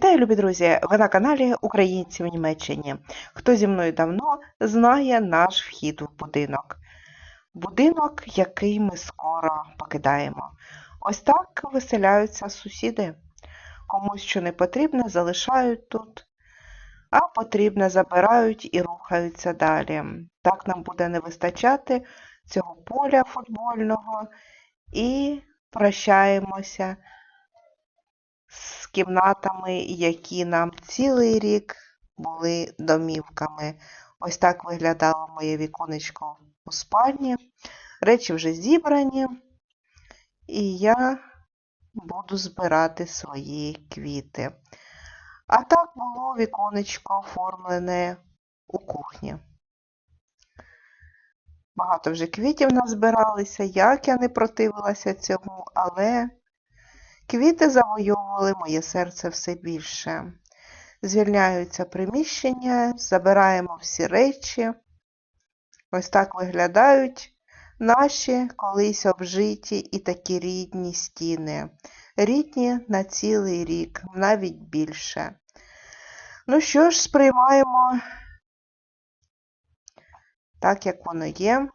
Вітаю, любі друзі! Ви на каналі Українці в Німеччині. Хто зі мною давно, знає наш вхід в будинок. Будинок, який ми скоро покидаємо. Ось так виселяються сусіди. Комусь що не потрібне, залишають тут, а потрібне забирають і рухаються далі. Так нам буде не вистачати цього поля футбольного і прощаємося кімнатами, які нам цілий рік були домівками. Ось так виглядало моє віконечко у спальні. Речі вже зібрані, і я буду збирати свої квіти. А так було віконечко оформлене у кухні. Багато вже квітів назбиралися, як я не противилася цьому, але Квіти завойовували моє серце все більше. Звільняються приміщення, забираємо всі речі. Ось так виглядають наші колись обжиті і такі рідні стіни. Рідні на цілий рік, навіть більше. Ну що ж, сприймаємо так, як воно є.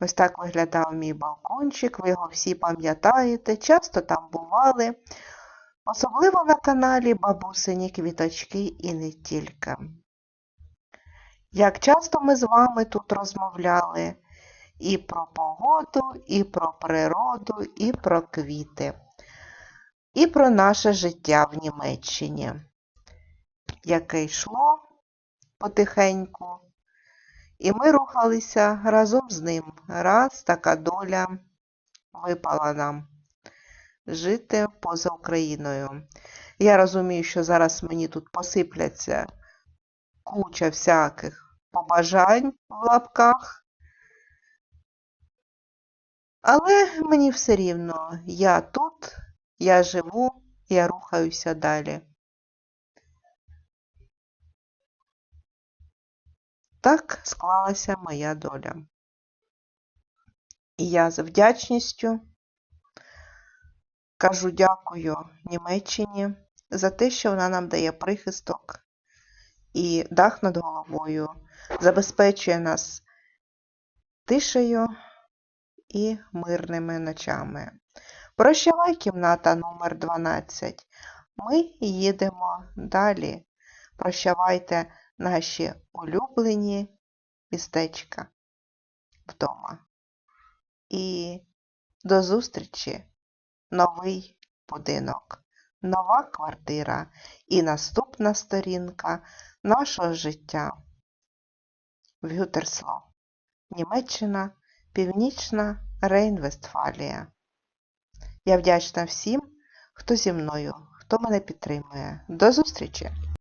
Ось так виглядав мій балкончик, ви його всі пам'ятаєте, часто там бували, особливо на каналі Бабусині квіточки і не тільки. Як часто ми з вами тут розмовляли і про погоду, і про природу, і про квіти, і про наше життя в Німеччині, яке йшло потихеньку. І ми рухалися разом з ним. Раз така доля випала нам жити поза Україною. Я розумію, що зараз мені тут посипляться куча всяких побажань в лапках. Але мені все рівно, я тут, я живу, я рухаюся далі. Так склалася моя доля. І я з вдячністю кажу дякую Німеччині за те, що вона нам дає прихисток і дах над головою, забезпечує нас тишею і мирними ночами. Прощавай, кімната номер 12 Ми їдемо далі. Прощавайте наші улюблені містечка вдома. І до зустрічі новий будинок, нова квартира і наступна сторінка нашого життя в Гютерсло, Німеччина, Північна Рейн-Вестфалія. Я вдячна всім, хто зі мною, хто мене підтримує. До зустрічі!